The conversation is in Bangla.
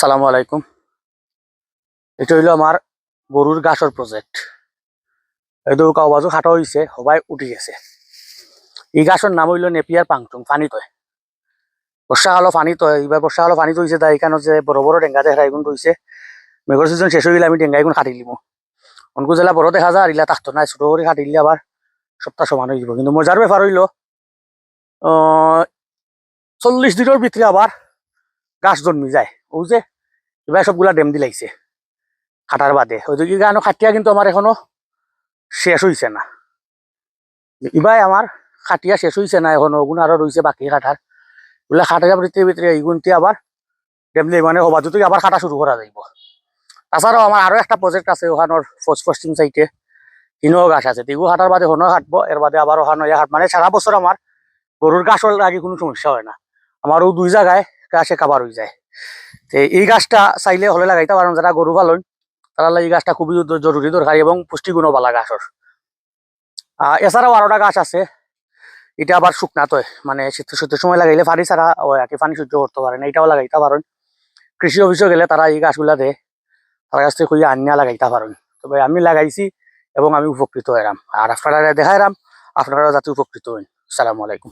সালামু আলাইকুম। এটা হইল আমার গরুর ঘাসর প্রজেক্ট এইটো কাবাজু খাটো হয়েছে সবাই উঠি গেছে। এই ঘাসের নাম হইল নেপিয়ার পাংটুং পানি তয় বর্ষাকালও পানি তয় এবার বর্ষাকালও পানি তৈছে তাই এখানে যে বড় বড় ডেঙ্গা দেখা এগুন তৈছে মেঘর সিজন শেষ হয়ে গেলে আমি ডেঙ্গা এগুন কাটি লিমো অনকু জেলা বড় দেখা যায় আর ইলা তাহতো নাই, ছোট করে কাটিলে আবার সপ্তাহ সমান হয়ে যাব। কিন্তু মজার ব্যাপার হইল চল্লিশ দিনের ভিতরে আবার গাছ জন্মি যায়। ও যে এবার সবগুলা ডেম দিলাইছে খাটার বাদে। ওইদিকে গানো খাটিয়া কিন্তু আমার এখনও শেষ হইছে না। এবার আমার খাটিয়া শেষ হইছে না এখনও ওগুন আরও রয়েছে বাকি খাটার ওগুলা খাটার ভিতরে ভিতরে এইগুনতে আবার ডেম দিয়ে মানে হবা দুটোই আবার খাটা শুরু করা যাইব তাছাড়াও আমার আরও একটা প্রজেক্ট আছে ওখানোর পশ্চ- পশ্চিম সাইডে তিনও গাছ আছে। তিগু হাঁটার বাদে হনো হাঁটবো এর বাদে আবার ওখানো হাট মানে সারা বছর আমার গরুর গাছর আগে কোনো সমস্যা হয় না। আমারও দুই জায়গায় গাছে কাবার হয়ে যায়। তো এই গাছটা চাইলে হলে লাগাইতে পারেন, যারা গরু পালন, তারা এই গাছটা খুবই জরুরি দরকারি এবং পুষ্টিগুণও বালা গাছর। এছাড়াও আরোটা গাছ আছে, এটা আবার শুকনাত হয় মানে শীত, শীতের সময় লাগাইলে পানি ছাড়া হয় আর কি পানি সহ্য করতে পারে না, এটাও লাগাইতে পারেন। কৃষি অফিসে গেলে তারা এই গাছগুলা দেয়, তার কাছ থেকে আনিয়া লাগাইতে পারেন। তবে আমি লাগাইছি এবং আমি উপকৃত হইলাম। আর আপনারা দেখাইলাম আপনারা যাতে উপকৃত হন। সালামু আলাইকুম।